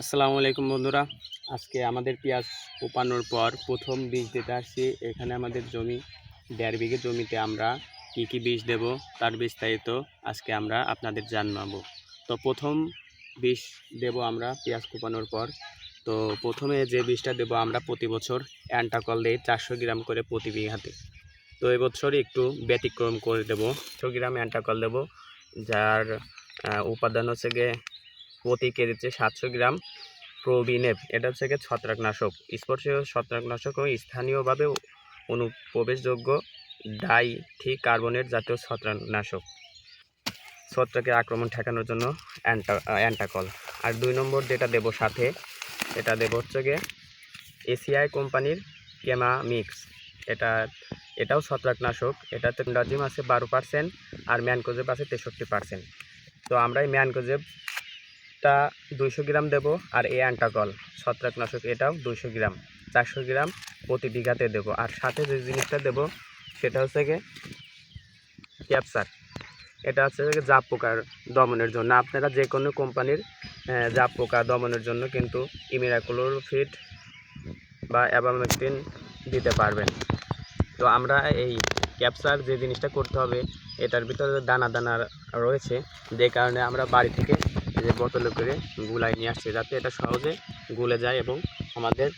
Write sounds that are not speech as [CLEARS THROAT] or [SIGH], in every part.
আসসালামু আলাইকুম বন্ধুরা। আজকে আমাদের পেঁয়াজ কোপানোর পর প্রথম বীজ দিতে আসছি। এখানে আমাদের জমি, দেড় বিঘে জমিতে আমরা কী কী বীজ দেব তার বিস্তারিত আজকে আমরা আপনাদের জানাব। তো প্রথম বীজ দেব আমরা পেঁয়াজ কোপানোর পর। তো প্রথমে যে বীজটা দেব আমরা প্রতি বছর অ্যান্টাকল দিই চারশো গ্রাম করে প্রতি বিঘাতে। তো এবছর একটু ব্যতিক্রম করে দেবো। ছশো গ্রাম অ্যান্টাকল দেব, যার উপাদান হচ্ছে গিয়ে প্রতি কেজিতে সাতশো গ্রাম প্রোবিনেভ এটা হচ্ছে ছত্রাকনাশক। স্পর্শীয় ছত্রাকনাশক ও স্থানীয়ভাবে অনুপ্রবেশযোগ্য ডাই ঠিক কার্বনেট জাতীয় ছত্রাকনাশক। ছত্রাকের আক্রমণ ঠেকানোর জন্য অ্যান্টা, অ্যান্টাকল। আর দুই নম্বর যেটা দেব সাথে, এটা দেব হচ্ছে গিয়ে এসিআই কোম্পানির কেমা মিক্স এটা, এটাও ছত্রাকনাশক। এটাতে ডাজিম আছে বারো পার্সেন্ট আর ম্যানকোজেব আছে তেষট্টি পার্সেন্ট তো আমরা এই ম্যানকোজেব টা দুইশো গ্রাম দেব আর এই অ্যান্টাকল ছত্রাকনাশক এটাও দুইশো গ্রাম, চারশো গ্রাম প্রতি বিঘাতে দেব। আর সাথে যে জিনিসটা দেব সেটা হচ্ছে গিয়ে ক্যাপসার। এটা হচ্ছে জাপ পোকার দমনের জন্য। আপনারা যে কোনো কোম্পানির জাপ পোকা দমনের জন্য কিন্তু ইমিরাকুলোর ফিট বা অ্যাবামেকটিন দিতে পারবেন। তো আমরা এই ক্যাপসার যে জিনিসটা করতে হবে, এটার ভিতরে দানা দানা রয়েছে, যে কারণে আমরা বাড়ি থেকে যে বোতলে করে গুলাই নিয়ে আসছে, যাতে এটা সহজে গুলে যায় এবং আমাদের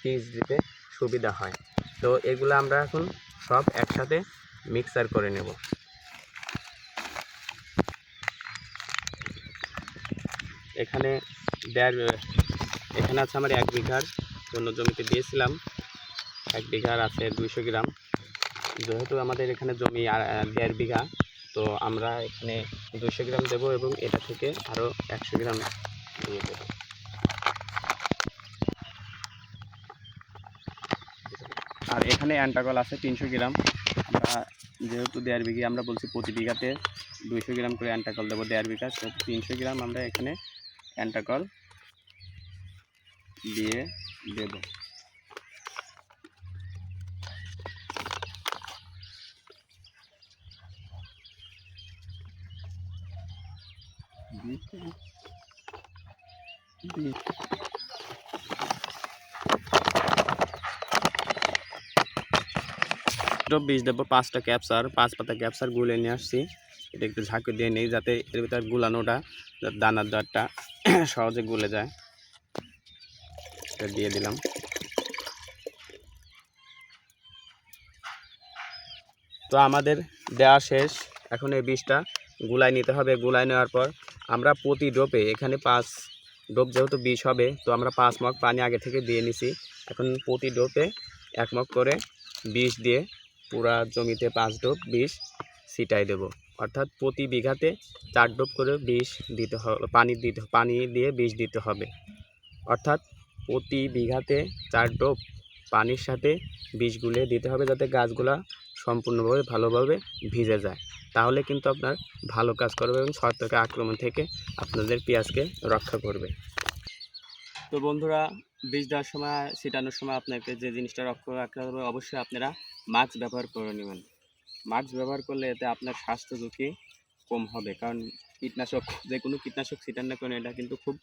বীজ দিতে সুবিধা হয়। তো এগুলো আমরা এখন সব একসাথে মিক্সার করে নেব। এখানে দেড়, এখানে আছে আমার এক বিঘার জন্য জমিতে দিয়েছিলাম। এক বিঘার আছে দুইশো গ্রাম। যেহেতু আমাদের এখানে জমি দেড় বিঘা তো আমরা এখানে দুশো গ্রাম দেবো এবং এটা থেকে আরও একশো গ্রাম দিয়ে দেবো। আর এখানে অ্যান্টাকল আছে তিনশো গ্রাম। আমরা যেহেতু দেড় বিঘে, আমরা বলছি প্রতি বিঘাতে দুইশো গ্রাম করে অ্যান্টাকল দেবো দেড় বিঘা। সেহেতু তিনশো গ্রাম আমরা এখানে অ্যান্টাকল দিয়ে দেবো। বীজ দেবো, পাঁচটা ক্যাপসার, পাঁচ পাতা ক্যাপসার গুলে নিয়ে আসছি। এটা একটু ঝাঁকি দিয়ে নেই, যাতে এর ভিতরে গুলানোটা দানার দারটা [CLEARS THROAT] সহজে গুলে যায়। এটা দিয়ে দিলাম। তো আমাদের দেওয়া শেষ। এখন এই বীজটা গুলাই নিতে হবে, গুলাই নেওয়ার পর আমরা প্রতি ডোপে এখানে পাঁচ ডোপ যেহেতু বিষ হবে, তো আমরা পাঁচ মগ পানি আগে থেকে দিয়ে নিছি। এখন প্রতি ডোপে এক মগ করে বিষ দিয়ে পুরা জমিতে পাঁচ ডোপ বিষ ছিটাই দেব। অর্থাৎ প্রতি বিঘাতে চার ডোপ করে বিষ দিতে হবে পানি দিতে, পানি দিয়ে বিষ দিতে হবে। অর্থাৎ প্রতি বিঘাতে চার ডোপ পানির সাথে বিষ গুলিয়ে দিতে হবে যাতে গাছগুলা সম্পূর্ণভাবে ভালোভাবে ভিজে যায়। তাহলে কিন্তু আপনার ভালো কাজ করবে এবং ছত্রাকের আক্রমণ থেকে আপনাদের পেঁয়াজকে রক্ষা করবে। তো বন্ধুরা, বীজ দেওয়ার সময়, ছিটানোর সময় আপনাকে যে জিনিসটা রক্ষা রাখতে হবে, অবশ্যই আপনারা মাস্ক ব্যবহার করে নেবেন। মাস্ক ব্যবহার করলে এতে আপনার স্বাস্থ্য ঝুঁকি কম হবে, কারণ কীটনাশক, যে কোনো কীটনাশক ছিটান না কেন, এটা কিন্তু খুব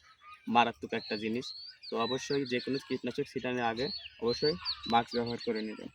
মারাত্মক একটা জিনিস। তো অবশ্যই যে কোনো কীটনাশক ছিটানোর আগে অবশ্যই মাস্ক ব্যবহার করে নেবেন।